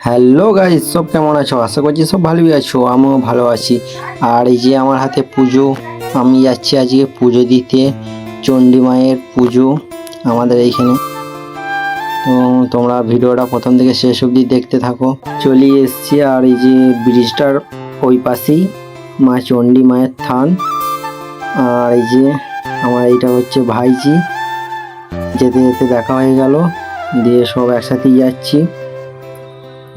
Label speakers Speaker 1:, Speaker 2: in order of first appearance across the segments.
Speaker 1: Hello guys সব কেমন আছো? আশা করছি সব ভালোই আছো, আমিও ভালো আছি। আর এই যে আমার হাতে পুজো, আমি যাচ্ছি আজকে পুজো দিতে, চণ্ডী মায়ের পুজো আমাদের এইখানে। তো তোমরা ভিডিওটা প্রথম থেকে শেষ অবধি দেখতে থাকো। চলে এসছি আর এই যে ব্রিজটার ওই পাশেই, মা চণ্ডী মায়ের থান। আর এই যে আমার এইটা হচ্ছে ভাইজি। যেতে যেতে দেখা হয়ে গেল, দিয়ে সব একসাথেই যাচ্ছি।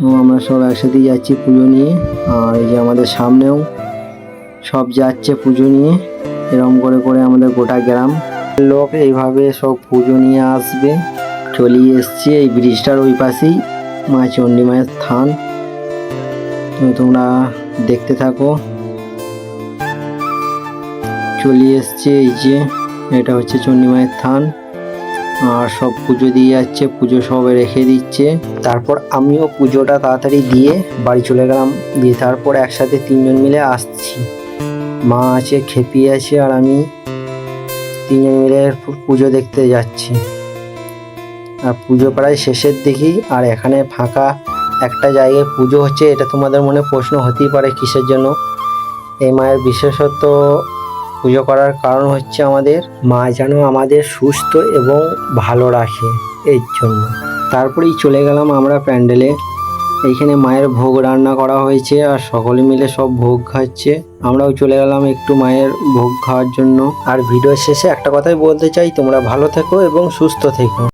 Speaker 1: ও আমরা সব একসাথেই যাচ্ছি পুজো নিয়ে। আর এই যে আমাদের সামনেও সব যাচ্ছে পুজো নিয়ে। এরকম করে করে আমাদের গোটা গ্রাম। লোক এইভাবে সব পুজো নিয়ে আসবে। চলিয়ে এসছে এই ব্রিজটার ওই পাশেই, মা চণ্ডী মায়ের থান তো তোমরা দেখতে থাকো। চলিয়ে এসছে এই যে, এটা হচ্ছে চণ্ডী মায়ের থান আর সব পুজো দিয়ে যাচ্ছে, পুজো সব রেখে দিচ্ছে। তারপর আমিও পুজোটা তাড়াতাড়ি দিয়ে বাড়ি চলে গেলাম। দিয়ে তারপর একসাথে তিনজন মিলে আসছি। মা আছে, খেপি আছে, আর আমি তিনজন মিলে পুজো দেখতে যাচ্ছি। আর পুজো প্রায় শেষের দিকেই। আর এখানে ফাঁকা একটা জায়গায় পুজো হচ্ছে, এটা তোমাদের মনে প্রশ্ন হতেই পারে কিসের জন্য? এই মায়ের বিশেষত পুজো করার কারণ হচ্ছে আমাদের মা যেন আমাদের সুস্থ এবং ভালো রাখে এর জন্য। তারপরেই চলে গেলাম আমরা প্যান্ডেলে। এইখানে মায়ের ভোগ রান্না করা হয়েছে আর সকলে মিলে সব ভোগ খাচ্ছে। আমরাও চলে গেলাম একটু মায়ের ভোগ খাওয়ার জন্য। আর ভিডিও শেষে একটা কথাই বলতে চাই, তোমরা ভালো থেকো এবং সুস্থ থেকো।